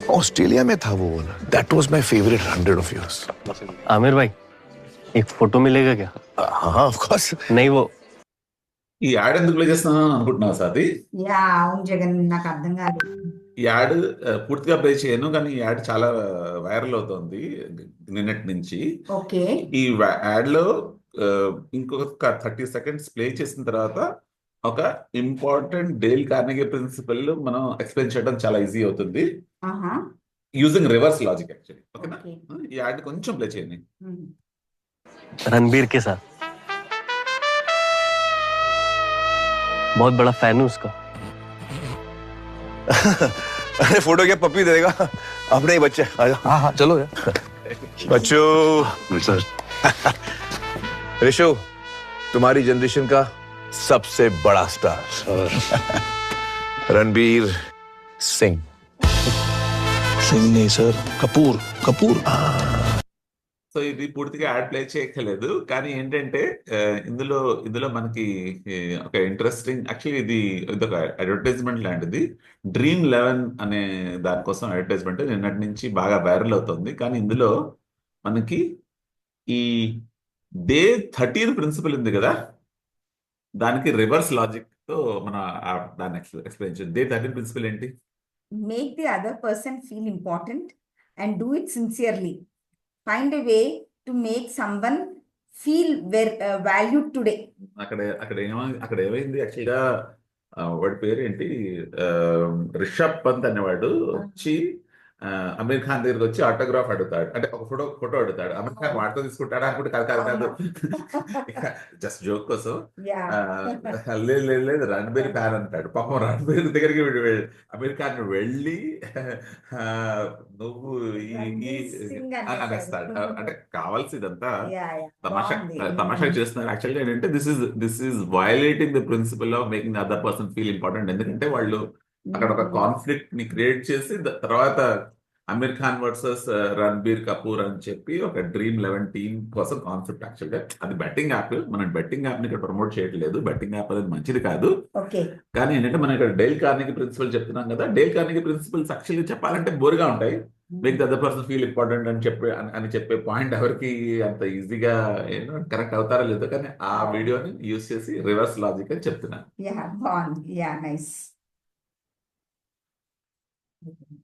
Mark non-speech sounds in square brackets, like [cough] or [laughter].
Australia में था वो वाला that was my favourite hundred of yours Aamir भाई एक फोटो मिलेगा क्या हाँ ऑफ कोर्स नहीं वो ఈ యాడ్ ఎందుకు ప్లే చేస్తున్నాను అనుకుంటున్నావు సాది యా అవును జగన్ నాకు అర్థం కాదు ఈ యాడ్ ఆ, పూర్తిగా ప్లే చేయను కానీ ఈ యాడ్ చాలా వైరల్ అవుతోంది నిన్నటి నుంచి ఓకే ఈ వా- యాడ్ లో ఆ, ఇంకొక థర్టీ సెకండ్స్ ప్లే చేసిన తర్వాత ఒక ఇంపార్టెంట్ డేల్ కార్నెగీ ప్రిన్సిపల్ మనం ఎక్స్ప్లెయిన్ చేయడం చాలా ఈజీ అవుతుంది ఆహా యూజింగ్ రివర్స్ లాజిక్ యాక్చువల్లీ ఓకేనా ఓకే ఈ యాడ్ కొంచెం ప్లే చేయండి ఉమ్. रणबीर के साथ बहुत बड़ा फैन हूँ उसका [laughs] अरे फोटो क्या पप्पी दे देगा अपने ही बच्चे आजा हाँ हाँ चलो यार बच्चों ऋषु तुम्हारी जनरेशन का सबसे बड़ा star Ranbir [laughs] Singh Singh sir. Kapoor Kapoor. So ఇది పూర్తిగా యాడ్ ప్లే చేయక్కలేదు కానీ ఏంటంటే ఇందులో ఇందులో మనకి ఒక ఇంట్రెస్టింగ్ యాక్చువల్లీ ఇది ఒక అడ్వర్టైజ్మెంట్ లాంటిది. డ్రీమ్ లెవెన్ అనే దానికోసం అడ్వర్టైజ్మెంట్ నిన్నటి నుంచి బాగా వైరల్ అవుతుంది. కానీ ఇందులో మనకి ఈ డే థర్టీన్ ప్రిన్సిపల్ ఉంది కదా? దానికి రివర్స్ లాజిక్తో మన దాన్ని ఎక్స్ప్లెయిన్ చేయండి డే థర్టీన్ ప్రిన్సిపల్ ఏంటి? Make the other person feel important and do it sincerely. Find a way to make someone feel ver- uh, valued today. అక్కడ అక్కడ ఏమో అక్కడ ఏమైంది యాక్చువల్గా వాడి పేరు ఏంటి ఆ, రిషబ్ పంత్ అనేవాడు వచ్చి అమీర్ ఖాన్ దగ్గరికి వచ్చి ఆటోగ్రాఫ్ అడుగుతాడు. అంటే ఒక ఫోటో ఫోటో అడుగుతాడు. అమీర్ ఖాన్ వాటితో తీసుకుంటాడు అనుకుంటే కాదు. కాదు కాదు జస్ట్ జోక్ కోసం. లేదు లేదు లేదు రణబీర్ ఫ్యాన్ అంటాడు. పాపం రణబీర్ దగ్గరికి అమీర్ ఖాన్ వెళ్ళి నువ్వు ఈ అనేస్తాడు. అంటే కావాల్సిందంతా Yeah, yeah. తమాషా. తమాషా చేస్తున్నారు. యాక్చువల్గా ఏంటంటే this is this is violating the principle of making other person feel important ఎందుకంటే వాళ్ళు అక్కడ ఒక. కాన్ఫ్లిక్ట్ని క్రియేట్ చేసి తర్వాత అమీర్ ఖాన్ వర్సెస్ రణబీర్ కపూర్ అని చెప్పి ఒక డ్రీమ్ లెవెన్ టీమ్ కోసం కాన్సెప్ట్ యాక్చువల్గా అది బెట్టింగ్ యాప్ మనం బెట్టింగ్ యాప్ని ఇక్కడ ప్రమోట్ చేయట్లేదు. బెట్టింగ్ యాప్ అనేది మంచిది కాదు. కానీ ఏంటంటే మనం ఇక్కడ డేల్ కార్నిక్ ప్రిన్సిపల్ చెప్తున్నాం కదా డేల్ కార్నిక్ ప్రిన్సిపల్స్ యాక్చువల్లీ చెప్పాలంటే బోర్గా ఉంటాయి. Make the other person feel important అని చెప్పే అని- అని చెప్పే పాయింట్ ఎవరికి అంత ఈజీగా ఏమో కరెక్ట్ అవుతారో లేదో కానీ ఆ వీడియోని యూస్ చేసి రివర్స్ లాజిక్ అని చెప్తున్నాను Mm-hmm.